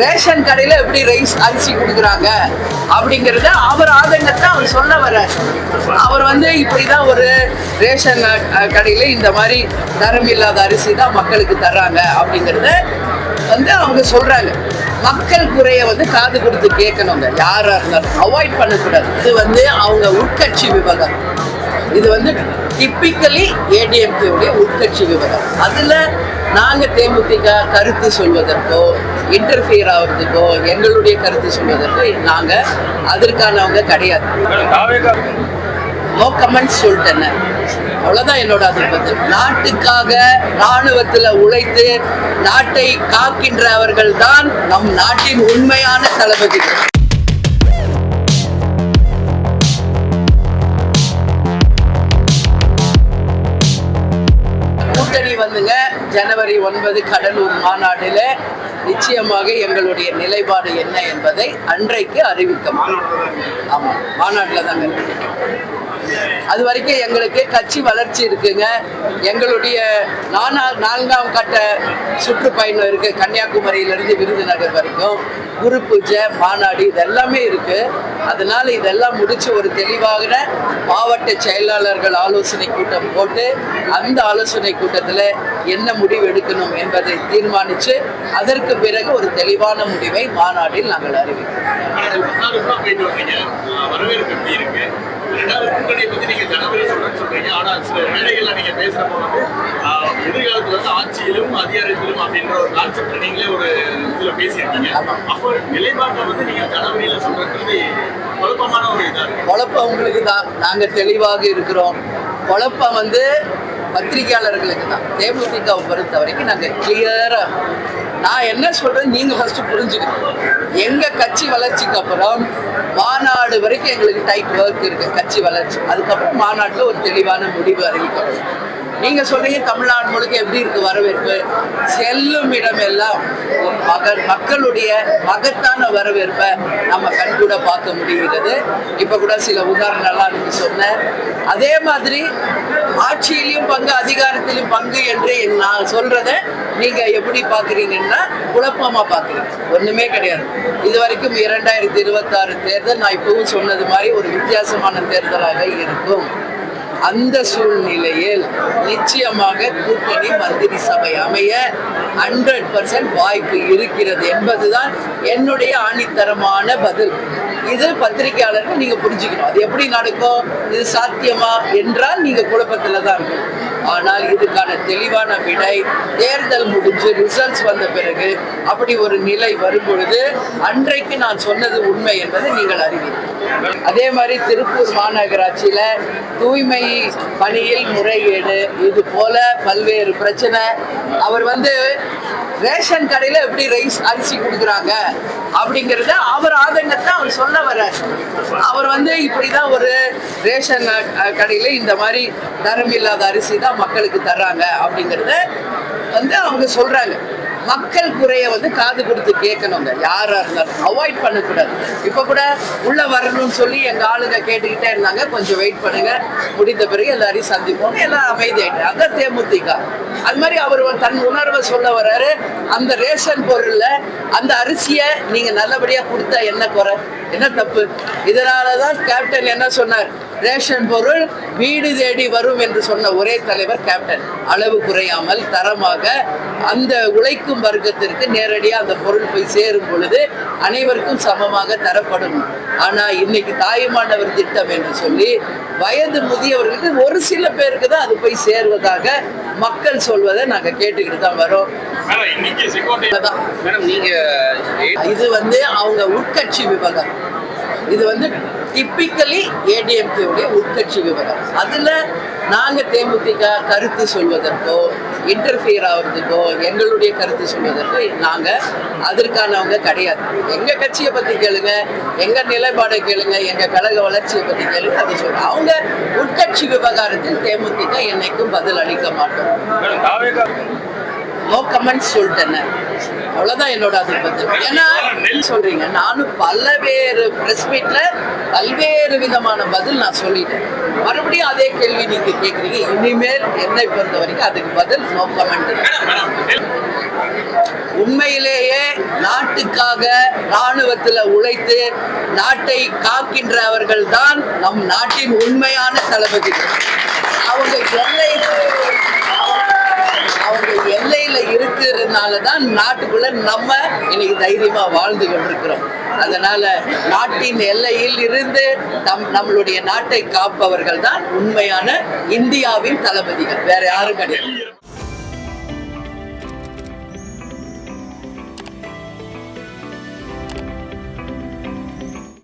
Ration கடையில எப்படி rice அரிசி கொடுக்குறாங்க அப்படிங்கறத அவர் ஆதங்கத்தை அவர் சொல்ல வர்றார். அவர் வந்து இப்படிதான் ஒரு ரேஷன் அஹ், கடையில இந்த மாதிரி தரம் இல்லாத அரிசி தான் மக்களுக்கு தர்றாங்க அப்படிங்கறத வந்து அவங்க சொல்றாங்க. மக்கள் குறைய வந்து காது கொடுத்து கேட்கணுங்க. யாரா இருந்தாலும் அவாய்ட் பண்ணக்கூடாது. இது வந்து அவங்க உட்கட்சி விவகாரம். இது வந்து டிப்பிக்கலி ஏடிஎம்கேவுடைய உட்கட்சி விவரம். அதில் நாங்கள் தேமுதிக கருத்து சொல்வதற்கோ இன்டர்ஃபியர் ஆகிறதுக்கோ எங்களுடைய கருத்து சொல்வதற்கோ நாங்கள் அதற்கானவங்க கிடையாது. நோ கமெண்ட்ஸ் சொல்லிட்டேன் அவ்வளோதான் என்னோட அது நாட்டுக்காக இராணுவத்தில் உழைத்து நாட்டை காக்கின்றவர்கள் தான் நம் நாட்டின் உண்மையான தளபதிகள் வந்துங்க. ஜனவரி ஒன்பது கடலூர் மாநாட்டில் நிச்சயமாக எங்களுடைய நிலைப்பாடு என்ன என்பதை அன்றைக்கு அறிவிக்கும் ஆமாம் மாநாட்டில் தாங்க. அது வரைக்கும் எங்களுக்கு கட்சி வளர்ச்சி இருக்குங்க. எங்களுடைய நானா நான்காம் கட்ட சுற்றுப்பயணம் இருக்கு. கன்னியாகுமரியிலிருந்து விருதுநகர் வரைக்கும். குரு பூஜை மாநாடு இதெல்லாமே இருக்கு. அதனால இதெல்லாம் முடிச்சு ஒரு தெளிவாகிற மாவட்ட செயலாளர்கள் ஆலோசனை கூட்டம் போட்டு அந்த ஆலோசனை கூட்டத்தில் என்ன முடிவு எடுக்கணும் என்பதை தீர்மானித்து அதற்கு பிறகு ஒரு தெளிவான முடிவை மாநாட்டில் நாங்கள் அறிவிக்கிறோம். கூட்டணியை பத்தி நீங்க ஜனவரி சொல்றேன்னு சொல்றீங்க. ஆனா சில மேடைகள்ல நீங்க பேசுறப்ப வந்து எதிர்காலத்துல வந்து ஆட்சியிலும் அதிகாரத்திலும் அப்படின்ற ஒரு கான்செப்ட் நீங்களே ஒரு இதுல பேசியிருக்கீங்க. அப்போ நிலைப்பாட்டை வந்து நீங்க ஜனவரியில சொல்றது குழப்பமான ஒரு இதா இருக்கு. குழப்பம் உங்களுக்கு தான். நாங்கள் தெளிவாக இருக்கிறோம். குழப்பம் வந்து பத்திரிகையாளர்களுக்கு தான் தேமுதிகவை பொறுத்த வரைக்கும் நாங்கள் கிளியராக நான் என்ன சொல்கிறேன் நீங்கள் ஃபஸ்ட்டு புரிஞ்சுக்கணும். எங்கள் கட்சி வளர்ச்சிக்கு அப்புறம் மாநாடு வரைக்கும் எங்களுக்கு டைட் ஒர்க் இருக்குது கட்சி வளர்ச்சி. அதுக்கப்புறம் மாநாட்டில் ஒரு தெளிவான முடிவு அறிவிக்கப்படும். நீங்க சொல்றீங்க தமிழ்நாடு முழுக்க எப்படி இருக்கு வரவேற்பு? செல்லும் இடமெல்லாம் மகள் மக்களுடைய மகத்தான வரவேற்பை நம்ம கண்கூட பார்க்க முடிகிறது. இப்ப கூட சில உதாரணங்கள்லாம் நீங்க சொன்னேன். அதே மாதிரி ஆட்சியிலையும் பங்கு அதிகாரத்திலும் பங்கு என்று நான் சொல்றத நீங்க எப்படி பாக்குறீங்கன்னா குழப்பமா பாக்குறீங்க ஒண்ணுமே கிடையாது. இது வரைக்கும் இரண்டாயிரத்தி இருபத்தாறு தேர்தல் நான் இப்பவும் சொன்னது மாதிரி ஒரு வித்தியாசமான தேர்தலாக இருக்கும். அந்த சூழ்நிலையில் நிச்சயமாக கூட்டணி மந்திரி சபை அமைய ஹண்ட்ரட் பர்சன்ட் வாய்ப்பு இருக்கிறது என்பதுதான் என்னுடைய ஆணித்தரமான பதில். இது பத்திரிகையாளர்கள் நீங்க புரிஞ்சுக்கணும். அது எப்படி நடக்கும்? இது சாத்தியமா? என்றால் நீங்க குழப்பத்துல தான் இருக்கும் ஆனால் இதுக்கான தெளிவான விடை தேர்தல் முடிஞ்சு ரிசல்ட்ஸ் வந்த பிறகு அப்படி ஒரு நிலை வரும் பொழுது அன்றைக்கு நான் சொன்னது உண்மை என்பதை நீங்கள் அறிவீர்கள். அதே மாதிரி திருப்பூர் மாநகராட்சியில தூய்மை பணியில் முறைகேடு இது போல பல்வேறு பிரச்சனை. அவர் வந்து ரேஷன் கடையில எப்படி ரைஸ் அரிசி கொடுக்குறாங்க அப்படிங்கறத அவர் ஆதங்கத்தை அவர் சொல்ல வர்றார். அவர் வந்து இப்படிதான் ஒரு ரேஷன் கடையில் கடையில இந்த மாதிரி தரம் இல்லாத அரிசி தான் மக்களுக்கு தர்றாங்க அப்படிங்கறத வந்து அவங்க சொல்றாங்க. மக்கள் குறைய வந்து காது கொடுத்து கேட்கணுங்க. யாரா இருந்தாலும் அவாய்ட் பண்ணக்கூடாது. இப்போ கூட உள்ள வரணும்னு சொல்லி எங்க ஆளுங்க கேட்டுக்கிட்டே இருந்தாங்க. கொஞ்சம் வெயிட் பண்ணுங்க. முடிந்த பிறகு எல்லாரையும் சந்திப்போம். எல்லாம் அமைதியாயிட்டு. அதான் தேமுதிக. அது மாதிரி அவர் ஒரு தன் உணர்வை சொல்ல வர்றாரு. அந்த ரேஷன் பொருள்ல அந்த அரிசியை நீங்க நல்லபடியா கொடுத்தா என்ன குறை? என்ன தப்பு? இதனாலதான் கேப்டன் என்ன சொன்னார்? ரேஷன் பொருள் வீடு தேடி வரும் என்று சொன்ன ஒரே தலைவர் கேப்டன் அளவு குறையாமல் தரமாக அந்த உழைக்கும் வர்க்கத்திற்கு நேரடியாக அந்த பொருள் போய் சேரும் பொழுது அனைவருக்கும் சமமாக தரப்படும். ஆனா இன்னைக்கு தாயுமானவர் திட்டம் என்று சொல்லி வயது முதியவர்களுக்கு ஒரு சில பேருக்கு தான் அது போய் சேர்வதாக மக்கள் சொல்வதை நாங்க கேட்டுக்கிட்டு தான் வரோம். இது வந்து அவங்க உட்கட்சி விவகாரம். இது வந்து டிப்பிக்கலி ஏடிஎம்கேவுடைய உட்கட்சி விவகாரம் அதில் நாங்கள் தேமுதிக கருத்து சொல்வதற்கோ இன்டர்ஃபியர் ஆகிறதுக்கோ எங்களுடைய கருத்து சொல்வதற்கோ நாங்கள் அதற்கானவங்க கிடையாது. எங்கள் கட்சியை பற்றி கேளுங்க எங்கள் நிலைப்பாடை கேளுங்க எங்கள் கழக வளர்ச்சியை பற்றி கேளுங்க அதை சொல்லுங்க அவங்க உட்கட்சி விவகாரத்தில் தேமுதிக என்னைக்கும் பதில் அளிக்க மாட்டோம். நோ கமெண்ட்ஸ் சொல்லிட்டேன். அவ்வளோதான் என்னோட அது பதில் ஏன்னா சொல்றீங்க நானும் பல்வேறு ப்ரெஸ் மீட்ல பல்வேறு விதமான பதில் நான் சொல்லிட்டேன். மறுபடியும் அதே கேள்வி நீங்க கேட்குறீங்க இனிமேல் என்னை பொறுத்த வரைக்கும் அதுக்கு பதில் நோ கமெண்ட் உண்மையிலேயே நாட்டுக்காக ராணுவத்தில் உழைத்து நாட்டை காக்கின்றவர்கள் தான் நம் நாட்டின் உண்மையான தளபதிகள் அவங்க எல்லை அவங்க எல்லையில இருக்கிறதுனால தான் நாட்டுக்குள்ள நம்ம இன்னைக்கு தைரியமா வாழ்ந்து கொண்டிருக்கிறோம். அதனால நாட்டின் எல்லையில் இருந்து தம் நம்மளுடைய நாட்டை காப்பவர்கள் தான் உண்மையான இந்தியாவின் தளபதிகள். வேற யாரும் கிடையாது.